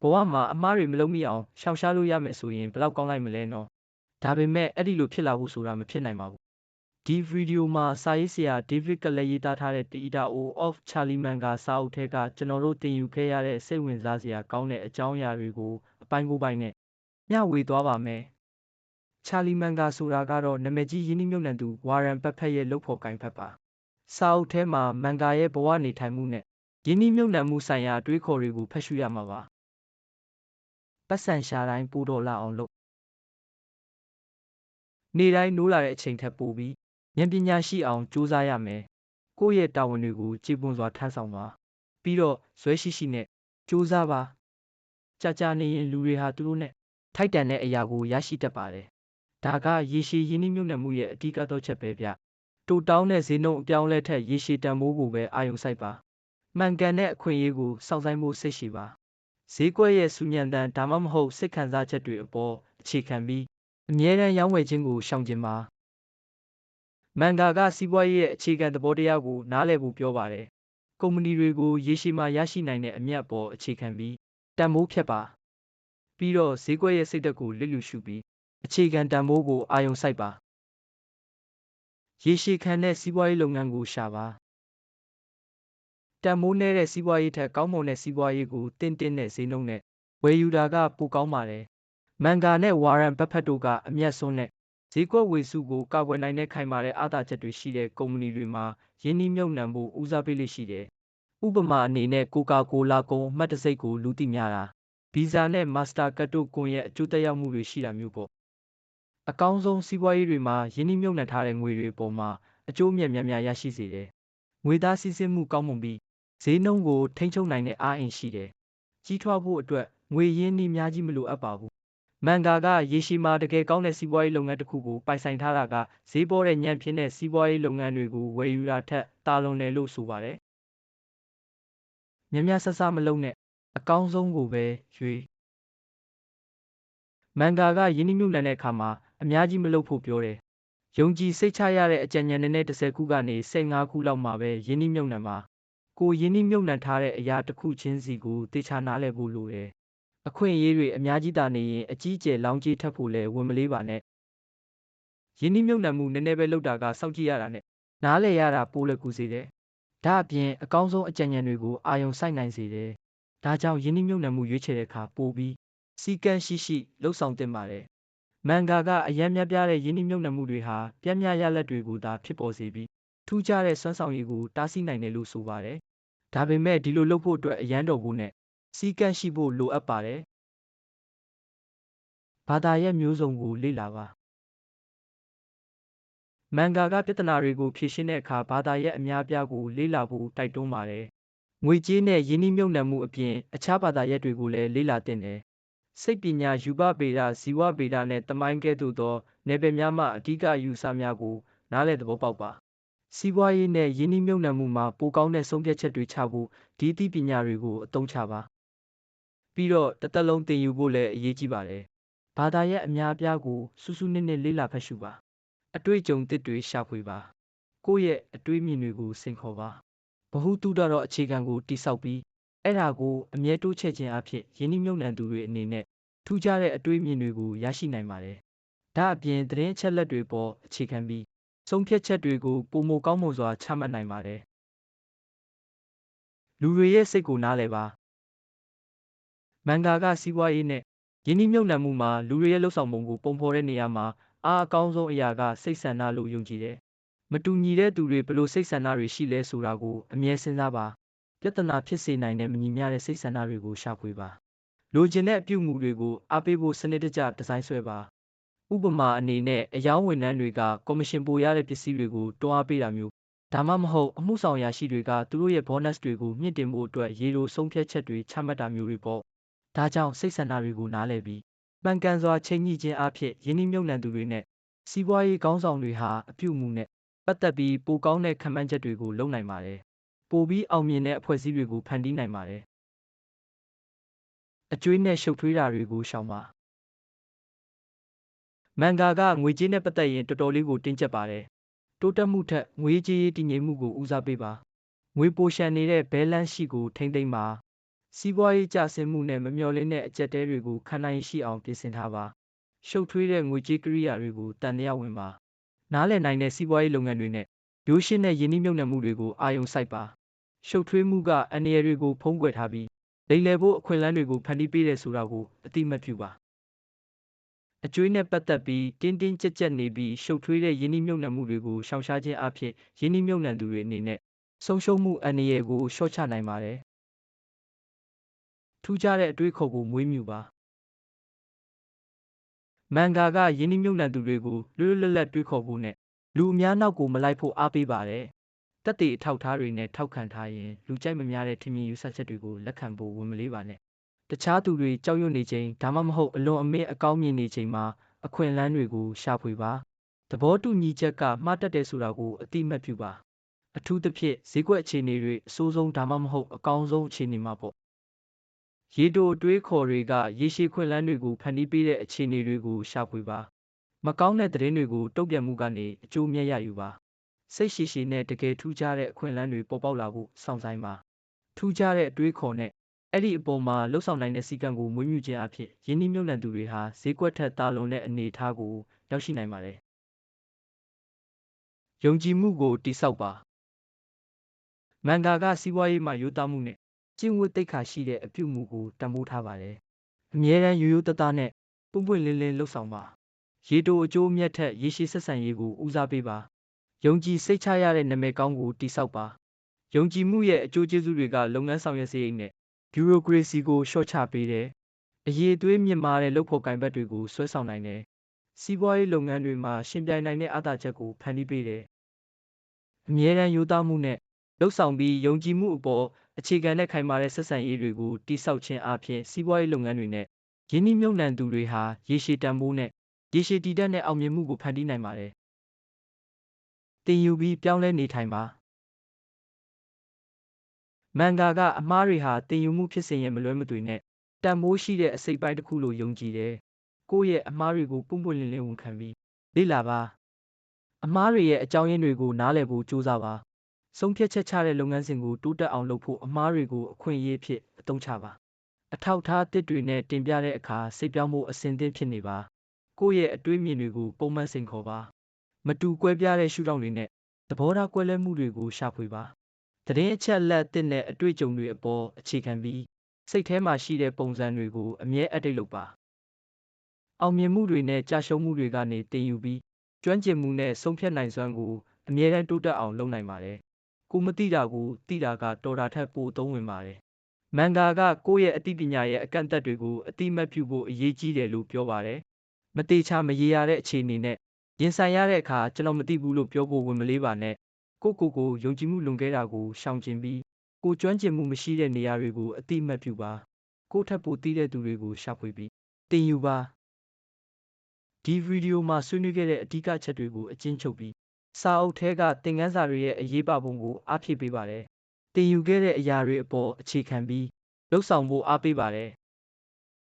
ဘဝမှာအမားတွေမလုံးမိအောင်ရှောင်ရှားလို့ရမယ်ဆိုရင်ဘယ်လောက်ကောင်းလိုက်မလဲနော်ဒါပေမဲ့အဲ့ဒီလိုဖြစ်လာဖို့ဆိုတာမဖြစ်နိုင်ပါဘူးဒီဗီဒီယိုမှာစာရေးဆရာဒေးဗစ်ကလည်းရေးသားထားတဲ့ The Eater of Charlie Munger စာအုပ်ထဲကကျွန်တော်တို့သင်ယူခဲ့ရတဲ့စိတ်ဝင်စားစရာကောင်းတဲ့အကြောင်းအရာတွေကိုအပိုင်းကိုပိုင်းနဲ့မျှဝေသွားပါမယ်ချာလီမန်ဂါဆိုတာကတော့နာမည်ကြီးယင်းနှိမ့်မြုပ်နှံသူဝါရန်ဘတ်ဖက်ရဲ့လုပ်ဖော်ကိုင်ဖက်ပါစာအုပ်ထဲမှာမန်ဂါရဲ့ဘဝနေထိုင်မှုနဲ့ယင်းနှိမ့်မြုပ်နှံမှုဆိုင်ရာအတွေးခေါ်တွေကိုဖတ်ရှုရမှာပါ ပတ်စံရှာတိုင်းပိုးတော်လာအောင်လုပ်နေတိုင်းနိုးလာတဲ့အချိန်ထက်ပိုပြီးဉာဏ်ပညာရှိအောင်ကြိုးစားရမယ်ကိုယ့်ရဲ့တာဝန်တွေကိုကြည်ပွန်စွာထမ်းဆောင်ပါပြီးတော့ဇွဲရှိရှိနဲ့ကြိုးစားပါကြာကြာနေရင်လူတွေဟာသူတို့နဲ့ထိုက်တန်တဲ့အရာကိုရရှိတတ်ပါတယ်ဒါကရေရှည်ရင်းနှီးမြှုပ်နှံမှုရဲ့အဓိကတော့ချက်ပဲဗျတိုတောင်းတဲ့ဈေးနှုန်းအပြောင်းအလဲထက်ရေရှည်တန်ဖိုးကိုပဲအာရုံစိုက်ပါမှန်ကန်တဲ့အခွင့်အရေးကိုစောင့်ဆိုင်ဖို့စိတ်ရှိပါ ဈေးကွက်ရဲ့စူညံတန်ဒါမှမဟုတ်စိတ်ခံစားချက်တွေအပေါ်အခြေခံပြီးအမြဲတမ်းရောင်းဝယ်ခြင်းကိုရှောင်ကျဉ်ပါမန်ဂါကစီးပွားရေးရဲ့အခြေခံသဘောတရားကိုနားလည်ဖို့ပြောပါတယ်ကုမ္ပဏီတွေကိုရေရှည်မှာရရှိနိုင်တဲ့အမြတ်ပေါ်အခြေခံပြီးတန်ဖိုးဖြတ်ပါပြီးတော့ဈေးကွက်ရဲ့စိတ်ဓာတ်ကိုလစ်လျူရှုပြီးအခြေခံတန်ဖိုးကိုအာရုံစိုက်ပါရေရှည်ခံတဲ့စီးပွားရေးလုပ်ငန်းကိုရှာပါ တန်မိုးနည်းတဲ့စီးပွားရေးထက်ကောင်းမွန်တဲ့စီးပွားရေးကိုတင့်တင့်တဲ့ဈေးနှုန်းနဲ့ဝယ်ယူတာကပိုကောင်းပါတယ်မန်ဂါနဲ့ဝါရန်ဘတ်ဖက်တို့ကအမျက်စွန်းတဲ့ဈေးကွက်ဝေစုကိုကာကွယ်နိုင်တဲ့ခိုင်မာတဲ့အားသာချက်တွေရှိတဲ့ကုမ္ပဏီတွေမှာယင်းနှိမ့်မြုပ်နှံဖို့ဦးစားပေးလိရှိတယ်ဥပမာအနေနဲ့ကိုကာကိုလာကုန်းအမှတ်တစိတ်ကိုလူသိများတာဗီဇာနဲ့မာစတာကတ်တို့ကွန်ရဲ့အကျိုးသက်ရောက်မှုတွေရှိတာမျိုးပေါ့အကောင်းဆုံးစီးပွားရေးတွေမှာယင်းနှိမ့်မြုပ်နှံထားတဲ့ငွေတွေပေါ်မှာအကျိုးမြတ်များများရရှိစေတယ်ငွေသားစီးဆင်းမှုကောင်းမွန်ပြီး ဈေးနှုန်းကိုထိန်းချုပ်နိုင်တဲ့အားအင်ရှိတယ်။ကြီးထွားဖို့အတွက်ငွေရင်းနှီးများကြီးမလိုအပ်ပါဘူး။မန်ဂါကရေရှည်မှာတကယ်ကောင်းတဲ့စီးပွားရေးလုပ်ငန်းတစ်ခုကိုပိုင်ဆိုင်ထားတာကဈေးပေါ်တဲ့ညံဖြစ်တဲ့စီးပွားရေးလုပ်ငန်းတွေကိုဝယ်ယူတာထက်တာလွန်တယ်လို့ဆိုပါတယ်။မြမဆဆမလုံးနဲ့အကောင်းဆုံးကိုပဲရွေးမန်ဂါကယင်းနှမြုပ်နေတဲ့အခါမှာအများကြီးမလုပ်ဖို့ပြောတယ်။ယုံကြည်စိတ်ချရတဲ့အကြံဉာဏ်နဲ့တစ်ဆယ်ခုကနေ15ခုလောက်မှပဲယင်းနှမြုပ်နေမှာ ကိုယင်းနှိမ့်မြုပ်နှံထားတဲ့အရာတစ်ခုချင်းစီကိုတေချာနားလည်ဖို့လိုတယ်။အခွင့်အရေးတွေအများကြီးတာနေရင်အကြီးအကျယ်လောင်းကြီးထပ်ဖို့လည်းဝင်မလေးပါနဲ့။ယင်းနှိမ့်မြုပ်နှံမှုနည်းနည်းပဲလုပ်တာကစောင့်ကြည့်ရတာနဲ့နားလည်ရတာပိုးလည်းကူစေတယ်။ဒါအပြင်အကောင်းဆုံးအကြံဉာဏ်တွေကိုအာရုံစိုက်နိုင်စေတယ်။ဒါကြောင့်ယင်းနှိမ့်မြုပ်နှံမှုရွေးချယ်တဲ့အခါပိုပြီးစီကံရှိရှိလှုပ်ဆောင်တင်ပါတယ်။မန်ဂါကအယံများပြားတဲ့ယင်းနှိမ့်မြုပ်နှံမှုတွေဟာပြင်းပြရလက်တွေကိုသာဖြစ်ပေါ်စေပြီးထူးခြားတဲ့စွမ်းဆောင်ရည်ကိုတားဆီးနိုင်တယ်လို့ဆိုပါတယ်။ ဒါပေမဲ့ဒီလိုလုပ်ဖို့အတွက်အရန်တော်ဖို့နဲ့စီကံရှိဖို့လိုအပ်ပါတယ်။ဘာသာရဲ့မျိုးစုံကိုလေ့လာပါမန်ဂါကပြဿနာတွေကိုဖြေရှင်းတဲ့အခါဘာသာရဲ့အများအပြားကိုလေ့လာဖို့တိုက်တွန်းပါတယ်။ငွေကြေးနဲ့ယင်းနှိမ့်မြုပ်နှံမှုအပြင်အခြားဘာသာရပ်တွေကိုလည်းလေ့လာသင့်တယ်။စိတ်ပညာယူပဗေဒဇီဝဗေဒနဲ့တမိုင်းကဲ့သို့သောနယ်ပယ်များမှအဓိကအယူဆများကိုနားလည်သဘောပေါက်ပါ။ စီးပွားရေးနဲ့ယင်းနှိမ့်မြုပ်နှံမှုမှာပိုကောင်းတဲ့ဆုံးဖြတ်ချက်တွေချဖို့ဒီအသိပညာတွေကိုအသုံးချပါ။ပြီးတော့တစ်သက်လုံးသင်ယူဖို့လည်းအရေးကြီးပါတယ်။ဘာသာရပ်အများအပြားကိုစူးစူးနစ်နစ်လေ့လာဖတ်ရှုပါ။အတွေ့အကြုံသစ်တွေရှာဖွေပါ။ကိုယ့်ရဲ့အတွေးမြင်တွေကိုစိန်ခေါ်ပါ။ဗဟုသုတတော့အခြေခံကိုတိဆောက်ပြီးအဲ့ဒါကိုအမြဲတိုးချဲ့ခြင်းအဖြစ်ယင်းနှိမ့်မြုပ်နှံသူတွေအနေနဲ့ထူးခြားတဲ့အတွေးမြင်တွေကိုရရှိနိုင်ပါတယ်။ဒါအပြင်သတင်းအချက်လက်တွေပေါ်အခြေခံပြီး ဆုံးဖြတ်ချက်တွေကိုပုံမကောင်းမွန်စွာ ချမှတ်နိုင်ပါတယ်။လူတွေရဲ့ စိတ်ကို နားလည်ပါ။မန်ဂါက စီးပွားရေးနဲ့ယင်းနှိမ့်မြုပ်နှံမှုမှာ လူတွေရဲ့လှုပ်ဆောင်ပုံကို ပုံဖော်တဲ့နေရာမှာ အားအကောင်းဆုံးအရာက စိတ်ဆန္ဒလို့ ယုံကြည်တယ်။မတူညီတဲ့သူတွေဘလို့စိတ်ဆန္ဒတွေ ရှိလဲဆိုတာကို အမြဲစဉ်းစားပါ။ပြဿနာဖြစ်စေနိုင်တဲ့ မညီမျှတဲ့ စိတ်ဆန္ဒတွေကို ရှာဖွေပါ။လိုချင်တဲ့အပြုအမူတွေကို အားပေးဖို့ စနစ်တကျ ဒီဇိုင်းဆွဲပါ။ ဥပမာအနေနဲ့အယောင်းဝန်ထမ်းတွေကကော်မရှင်ပိုရတဲ့ပစ္စည်းတွေကိုတွန်းအားပေးတာမျိုးဒါမှမဟုတ်အမှုဆောင်ရာရှိတွေကသူတို့ရဲ့ bonus တွေကိုမြင့်တင်ဖို့အတွက်ရေလိုဆုံးဖြတ်ချက်တွေချမှတ်တာမျိုးတွေပေါ့။ဒါကြောင့်စိတ်ဆန္ဒတွေကိုနားလည်ပြီးမှန်ကန်စွာချိန်ညှိခြင်းအဖြစ်ယင်းနှိမ့်မြုပ်နှံသူတွေနဲ့စီးပွားရေးကောင်းဆောင်တွေဟာအပြုအမူနဲ့ပတ်သက်ပြီးပိုကောင်းတဲ့ခံမှန်းချက်တွေကိုလုပ်နိုင်ပါတယ်။ပိုပြီးအောင်မြင်တဲ့အဖွဲ့အစည်းတွေကိုဖန်တီးနိုင်ပါတယ်။အကျွေးနဲ့ရှုပ်ထွေးတာတွေကိုရှောင်ပါ။ မန်ဂါကငွေကြေးနဲ့ပတ်သက်ရင်တော်တော်လေးကိုတင်းကျပ်ပါတယ်။တိုးတက်မှုထက်ငွေကြေးတည်ငြိမ်မှုကိုဦးစားပေးပါ။ငွေပိုရှန်နေတဲ့ဘဲလန်းရှိကိုထိမ့်သိမ်းပါစီးပွားရေးကျဆင်းမှုနဲ့မမျှော်လင့်တဲ့အကျက်တဲတွေကိုခံနိုင်ရည်ရှိအောင်ပြင်ဆင်ထားပါရှုပ်ထွေးတဲ့ငွေကြေးကိရိယာတွေကိုတန်တရားဝင်ပါနားလည်နိုင်တဲ့စီးပွားရေးလုပ်ငန်းတွေနဲ့ရိုးရှင်းတဲ့ယင်းနှိမ့်မြုပ်နှံမှုတွေကိုအာရုံစိုက်ပါရှုပ်ထွေးမှုကအန္တရာယ်တွေကိုဖုံးကွယ်ထားပြီးလိမ်လည်ဖို့အခွင့်အလမ်းတွေကိုဖန်တီးပေးတယ်ဆိုတာကိုအတိအမှတ်ပြုပါ အကျွေးနဲ့ပတ်သက်ပြီးတင်းတင်းကြပ်ကြပ်နေပြီးရှုပ်ထွေးတဲ့ယင်းနှိမ့်မြုပ်နှံမှုတွေကိုရှောင်ရှားခြင်းအဖြစ်ယင်းနှိမ့်မြုပ်နှံသူတွေအနေနဲ့ဆုံးရှုံးမှုအန္တရာယ်ကိုလျှော့ချနိုင်ပါတယ်ထူးခြားတဲ့အတွေးခေါ်ကိုမွေးမြူပါမန်ဂါကယင်းနှိမ့်မြုပ်နှံသူတွေကိုလွတ်လွတ်လပ်လပ်တွေးခေါ်ဖို့နဲ့လူအများနောက်ကိုမလိုက်ဖို့အားပေးပါတယ်တက်တေအထောက်အထားတွေနဲ့ထောက်ခံထားရင်လူကြိုက်မများတဲ့ထင်မြင်ယူဆချက်တွေကိုလက်ခံဖို့ဝန်မလေးပါနဲ့ တခြားသူတွေကြောက်ရွံ့နေချိန်ဒါမှမဟုတ်အလွန်အမင်းအကောင်းမြင်နေချိန်မှာအခွင့်အလမ်းတွေကိုရှာဖွေပါသဘောတူညီချက်ကမှားတတ်တယ်ဆိုတာကိုအတိအမှတ်ပြုပါအထူးသဖြင့်ဈေးကွက်အခြေအနေတွေအဆိုးဆုံးဒါမှမဟုတ်အကောင်းဆုံးအခြေအနေမှာပေါ့ရေတိုအတွေးခေါ်တွေကရေရှည်ခွင့်လန်းတွေကိုဖန်တီးပေးတဲ့အခြေအနေတွေကိုရှာဖွေပါမကောင်းတဲ့သတင်းတွေကိုတုံ့ပြန်မှုကနေအကျိုးမြတ်ရယူပါစိတ်ရှိရှိနဲ့တကယ်ထူးခြားတဲ့အခွင့်အလမ်းတွေပေါ်ပေါက်လာဖို့စောင့်ဆိုင်ပါထူးခြားတဲ့အတွေးခေါ်နဲ့ အဲ့ဒီအပေါ်မှာလှုပ်ဆောင်နိုင်တဲ့စီကံကိုမွေးမြူခြင်းအဖြစ်ယင်းနှိမ့်မြုပ်နှံသူတွေဟာဈေးကွက်ထက်တာလွန်တဲ့အနေအထားကိုရောက်ရှိနိုင်ပါတယ်ယုံကြည်မှုကိုတိဆောက်ပါမန်ဂါကစီးပွားရေးမှာရိုးသားမှုနဲ့ကျင့်ဝတ်သိက္ခာရှိတဲ့အပြုအမူကိုတံမိုးထားပါတယ်အမြဲတမ်းရိုးရိုးသားသားနဲ့ပွင့်ပွင့်လင်းလင်းလှုပ်ဆောင်ပါရေတိုအကျိုးအမြတ်ထက်ရေရှည်ဆက်ဆံရေးကိုဦးစားပေးပါယုံကြည်စိတ်ချရတဲ့နာမည်ကောင်းကိုတိဆောက်ပါယုံကြည်မှုရဲ့အကျိုးကျေးဇူးတွေကလုပ်ငန်းဆောင်ရွက်စရိတ်နဲ့ ဘျူရိုကရေစီကိုလျှော့ချပေးတယ်အရေးအသွေးမြင့်မားတဲ့လုပ်ဖို့ကင်ဘက်တွေကိုဆွဲဆောင်နိုင်တယ်စီးပွားရေးလုပ်ငန်းတွေမှာရှင်ပြိုင်နိုင်တဲ့အားသာချက်ကိုဖန်တီးပေးတယ်အမြဲတမ်းရိုးသားမှုနဲ့လှုပ်ဆောင်ပြီးယုံကြည်မှုအပေါ်အခြေခံတဲ့ခိုင်မာတဲ့ဆက်ဆံရေးတွေကိုတိဆောက်ခြင်းအပြင်စီးပွားရေးလုပ်ငန်းတွေနဲ့ယင်းနှိမ့်မြုပ်နှံသူတွေဟာရေရှည်တန်ဖိုးနဲ့ရေရှည်တည်တတ်တဲ့အောင်မြင်မှုကိုဖန်တီးနိုင်ပါတယ်။တင်ယူပြီးပြောင်းလဲနေထိုင်ပါ။ မန်ဂါကအမားတွေဟာတင်ယူမှုဖြစ်စဉ်ရဲ့မလွဲမသွေနဲ့တန်ဖိုးရှိတဲ့အစိတ်ပိုင်းတစ်ခုလို့ယုံကြည်တယ်။ကိုယ့်ရဲ့အမားတွေကိုပုံပွင့်လင်းလင်းဝန်ခံပြီးလေ့လာပါ။အမားတွေရဲ့အကြောင်းရင်းတွေကိုနားလည်ဖို့ကြိုးစားပါ။ဆုံးဖြတ်ချက်ချတဲ့လုပ်ငန်းစဉ်ကိုတိုးတက်အောင်လုပ်ဖို့အမားတွေကိုအခွင့်အရေးဖြစ်အသုံးချပါ။အထောက်ထားတစ်တွေနဲ့တင်ပြတဲ့အခါစိတ်ပြောင်းဖို့အစဉ်သင့်ဖြစ်နေပါ။ကိုယ့်ရဲ့အတွေးမြင်တွေကိုပုံမှန်စိန်ခေါ်ပါ။မတူကွဲပြားတဲ့ရှုထောင့်တွေနဲ့သဘောထားကွဲလွဲမှုတွေကိုရှာဖွေပါ။ သတင်းအချက်အလက်အသစ်နဲ့အတွေ့အကြုံတွေအပေါ်အခြေခံပြီးစိတ်ထဲမှာရှိတဲ့ပုံစံတွေကိုအမြဲအတိတ်လုပ်ပါ။အောင်မြင်မှုတွေနဲ့ကြာရှုံးမှုတွေကနေတင်ယူပြီးကျွမ်းကျင်မှုနဲ့ဆုံးဖြတ်နိုင်စွမ်းကိုအမြဲတမ်းတိုးတက်အောင်လုပ်နိုင်ပါတယ်။ကိုမသိတာကိုသိတာကတော်တာထက်ပိုအသုံးဝင်ပါတယ်။မန်ဂါကကိုယ့်ရဲ့အသိပညာရဲ့အကန့်အသတ်တွေကိုအတိအမှတ်ပြုဖို့အရေးကြီးတယ်လို့ပြောပါတယ်။မတေချာမရေရာတဲ့အခြေအနေနဲ့ရင်ဆိုင်ရတဲ့အခါကျွန်တော်မသိဘူးလို့ပြောဖို့ဝင်မလေးပါနဲ့။ ကိုကိုကိုယုံကြည်မှုလွန်ခဲ့တာကိုရှောင်ကျဉ်ပြီးကိုကျွမ်းကျင်မှုမရှိတဲ့နေရာတွေကိုအတိအမှတ်ပြုပါ။ကိုထပ်ပိုသိတဲ့သူတွေကိုရှာဖွေပြီးတင်ယူပါ။ဒီဗီဒီယိုမှာဆွေးနွေးခဲ့တဲ့အဓိကအချက်တွေကိုအကျဉ်းချုပ်ပြီးစာအုပ်ထဲကသင်ခန်းစာတွေရဲ့အရေးပါပုံကိုအားဖြည့်ပေးပါတယ်။သင်ယူခဲ့တဲ့အရာတွေအပေါ်အခြေခံပြီးလှုပ်ဆောင်ဖို့အားပေးပါတယ်